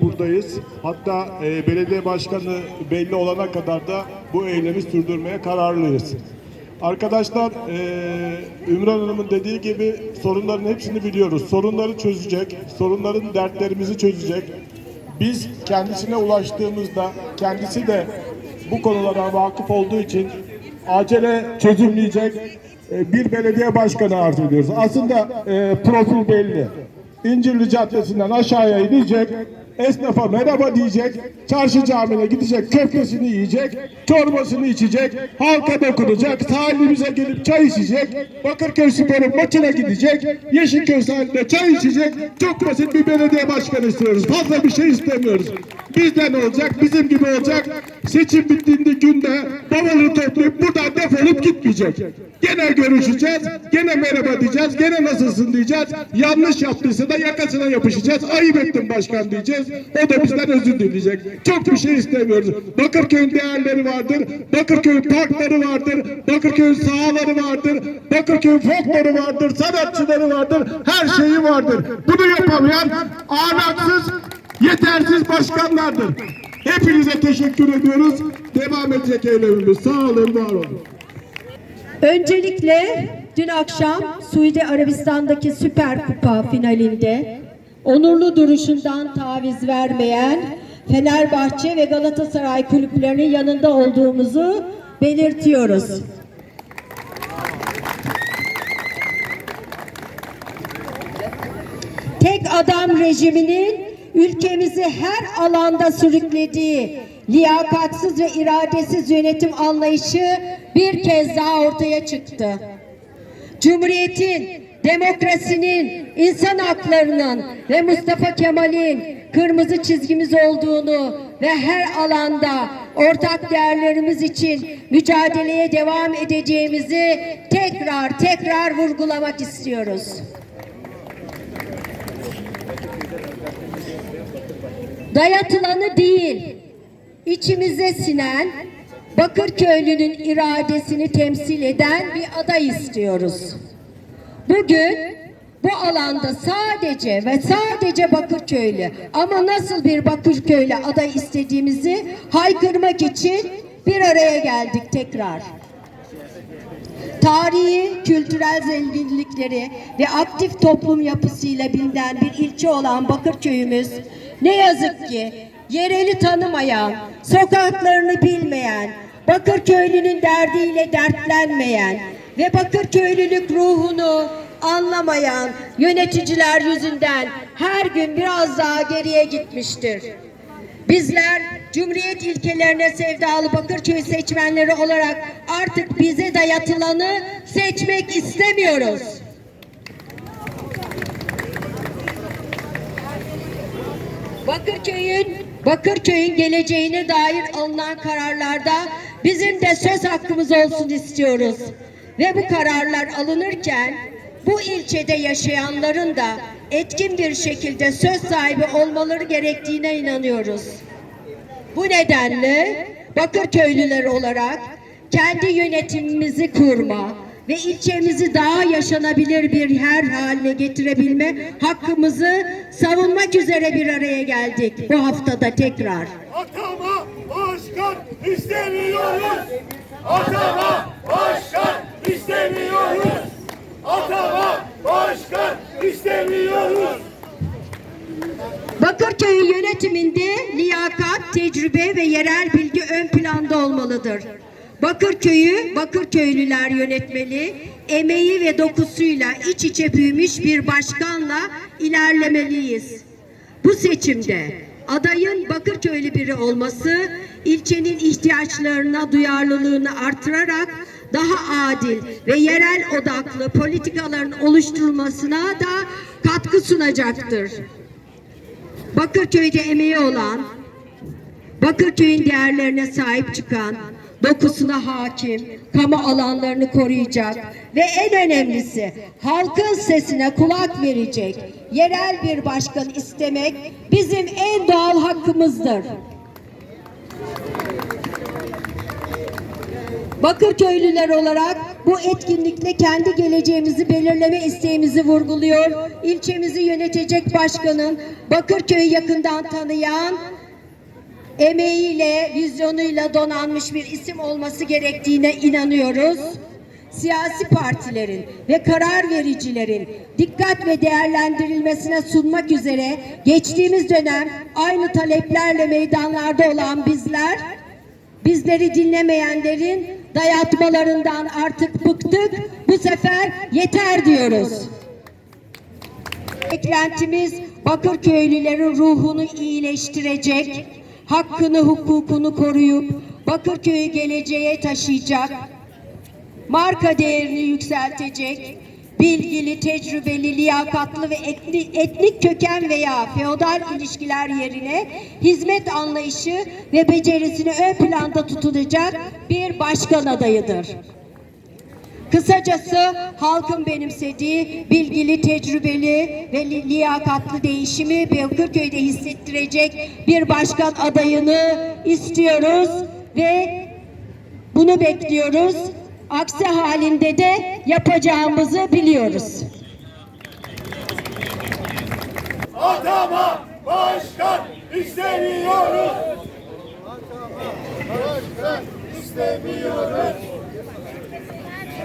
buradayız. Hatta e, belediye başkanı belli olana kadar da bu eylemi sürdürmeye kararlıyız. Arkadaşlar e, Ümran Hanım'ın dediği gibi sorunların hepsini biliyoruz. Sorunları çözecek, sorunların dertlerimizi çözecek. Biz kendisine ulaştığımızda kendisi de bu konulara vakıf olduğu için acele çözümleyecek e, bir belediye başkanı arz ediyoruz. Aslında e, profil belli. İncirli Caddesi'nden aşağıya inecek, esnafa merhaba diyecek, çarşı camine gidecek, köftesini yiyecek, çorbasını içecek, halka dokunacak, sahilimize gelip çay içecek, Bakırköy Spor'un maçına gidecek, Yeşilköy sahilinde çay içecek, çok basit bir belediye başkanı istiyoruz. Fazla bir şey istemiyoruz. Bizden olacak, bizim gibi olacak. Seçim bittiğinde günde bavulu toplayıp buradan defolup gitmeyecek. Gene görüşeceğiz, gene merhaba diyeceğiz, gene nasılsın diyeceğiz. Yanlış yaptıysa da yakasına yapışacağız. Ayıp ettin başkan diyeceğiz. O da bizden özür dileyecek. Çok bir şey istemiyoruz. Bakırköy'ün değerleri vardır. Bakırköy'ün parkları vardır. Bakırköy'ün sahaları vardır. Bakırköy'ün folkloru vardır. Sanatçıları vardır. Her şeyi vardır. Bunu yapamayan ahlaksız, yetersiz başkanlardır. Hepinize teşekkür ediyoruz. Devam edecek eylemimiz. Sağ olun, var olun. Öncelikle dün akşam Suudi Arabistan'daki Süper Kupa finalinde onurlu duruşundan taviz vermeyen Fenerbahçe ve Galatasaray kulüplerinin yanında olduğumuzu belirtiyoruz. Tek adam rejiminin ülkemizi her alanda sürüklediği liyakatsız ve iradesiz yönetim anlayışı bir kez daha ortaya çıktı. Cumhuriyetin, demokrasinin, insan haklarının ve Mustafa Kemal'in kırmızı çizgimiz olduğunu ve her alanda ortak değerlerimiz için mücadeleye devam edeceğimizi tekrar tekrar vurgulamak istiyoruz. dayatılanı değil, içimize sinen, Bakırköylünün iradesini temsil eden bir aday istiyoruz. Bugün bu alanda sadece ve sadece Bakırköylü ama nasıl bir Bakırköylü aday istediğimizi haykırmak için bir araya geldik tekrar tarihi, kültürel zenginlikleri ve aktif toplum yapısıyla bilinen bir ilçe olan Bakırköy'ümüz ne yazık ki yereli tanımayan, sokaklarını bilmeyen, Bakırköylünün derdiyle dertlenmeyen ve Bakırköylülük ruhunu anlamayan yöneticiler yüzünden her gün biraz daha geriye gitmiştir. Bizler Cumhuriyet ilkelerine sevdalı Bakırköy seçmenleri olarak artık bize dayatılanı seçmek istemiyoruz. Bakırköy'ün Bakırköy'ün geleceğine dair alınan kararlarda bizim de söz hakkımız olsun istiyoruz. Ve bu kararlar alınırken bu ilçede yaşayanların da etkin bir şekilde söz sahibi olmaları gerektiğine inanıyoruz. Bu nedenle Bakırköylüler olarak kendi yönetimimizi kurma ve ilçemizi daha yaşanabilir bir yer haline getirebilme hakkımızı savunmak üzere bir araya geldik bu haftada tekrar. Atama başkan istemiyoruz. Atama başkan istemiyoruz. Atama başkan istemiyoruz. Bakırköy yönetiminde liyakat, tecrübe ve yerel bilgi ön planda olmalıdır. Bakırköy'ü Bakırköylüler yönetmeli, emeği ve dokusuyla iç içe büyümüş bir başkanla ilerlemeliyiz. Bu seçimde adayın Bakırköylü biri olması ilçenin ihtiyaçlarına duyarlılığını artırarak daha adil ve yerel odaklı politikaların oluşturulmasına da katkı sunacaktır. Bakırköy'de emeği olan, Bakırköy'ün değerlerine sahip çıkan, dokusuna hakim, kamu alanlarını koruyacak ve en önemlisi halkın sesine kulak verecek yerel bir başkan istemek bizim en doğal hakkımızdır. Bakırköylüler olarak bu etkinlikle kendi geleceğimizi belirleme isteğimizi vurguluyor. İlçemizi yönetecek başkanın Bakırköy'ü yakından tanıyan emeğiyle, vizyonuyla donanmış bir isim olması gerektiğine inanıyoruz. Siyasi partilerin ve karar vericilerin dikkat ve değerlendirilmesine sunmak üzere geçtiğimiz dönem aynı taleplerle meydanlarda olan bizler, bizleri dinlemeyenlerin dayatmalarından artık bıktık. Bu sefer yeter diyoruz. Beklentimiz Bakırköylülerin ruhunu iyileştirecek, hakkını hukukunu koruyup Bakırköy'ü geleceğe taşıyacak, marka değerini yükseltecek, bilgili, tecrübeli, liyakatlı ve etnik, etnik köken veya feodal ilişkiler yerine hizmet anlayışı ve becerisini ön planda tutulacak bir başkan adayıdır. Kısacası halkın benimsediği bilgili, tecrübeli ve liyakatlı değişimi Beylikdüzü'nde hissettirecek bir başkan adayını istiyoruz ve bunu bekliyoruz. Aksi halinde de yapacağımızı biliyoruz. Adama başkan istemiyoruz. Adama başkan istemiyoruz.